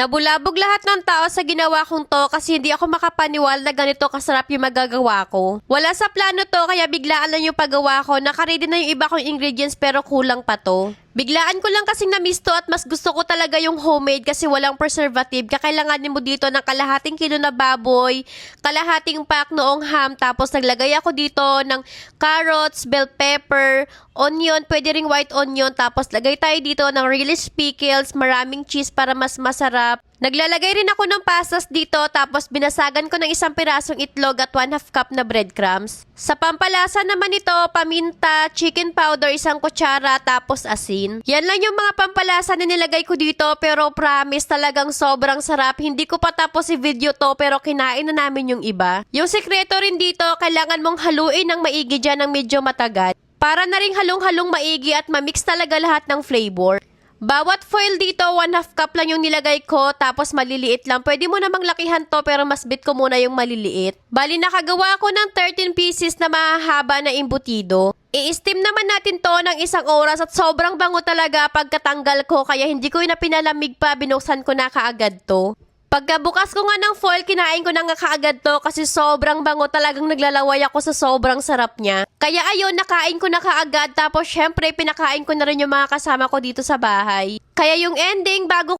Nabulabog lahat ng tao sa ginawa kong to kasi hindi ako makapaniwala na ganito kasarap yung magagawa ko. Wala sa plano to kaya biglaan lang yung paggawa ko. Nakaready na yung iba kong ingredients pero kulang pa to. Biglaan ko lang kasing na-miss to at mas gusto ko talaga yung homemade kasi walang preservative. Kakailanganin mo dito ng kalahating kilo na baboy, kalahating pack noong ham, tapos naglagay ako dito ng carrots, bell pepper, onion, pwede ring white onion, tapos lagay tayo dito ng relish pickles, maraming cheese para mas masarap. Naglalagay rin ako ng pastas dito tapos binasagan ko ng isang pirasong itlog at 1 half cup na breadcrumbs. Sa pampalasa naman ito, paminta, chicken powder, isang kutsara, tapos asin. Yan lang yung mga pampalasa na nilagay ko dito pero promise talagang sobrang sarap. Hindi ko pa tapos i video to pero kinain na namin yung iba. Yung sekreto rin dito, kailangan mong haluin ng maigi dyan ng medyo matagal. Para na rin halong-halong maigi at mamix talaga lahat ng flavor. Bawat foil dito, 1 half cup lang yung nilagay ko, tapos maliliit lang. Pwede mo namang lakihan to, pero mas bit ko muna yung maliliit. Bali, nakagawa ko ng 13 pieces na mahahaba na imbutido. I-steam naman natin to ng isang oras at sobrang bango talaga pagkatanggal ko, kaya hindi ko na pinalamig pa, binuksan ko na kaagad to. Pagkabukas ko nga ng foil, kinain ko na nga kaagad to kasi sobrang bango talagang naglalaway ako sa sobrang sarap niya. Kaya ayun, nakain ko na kaagad tapos syempre pinakain ko na rin yung mga kasama ko dito sa bahay. Kaya yung ending, bago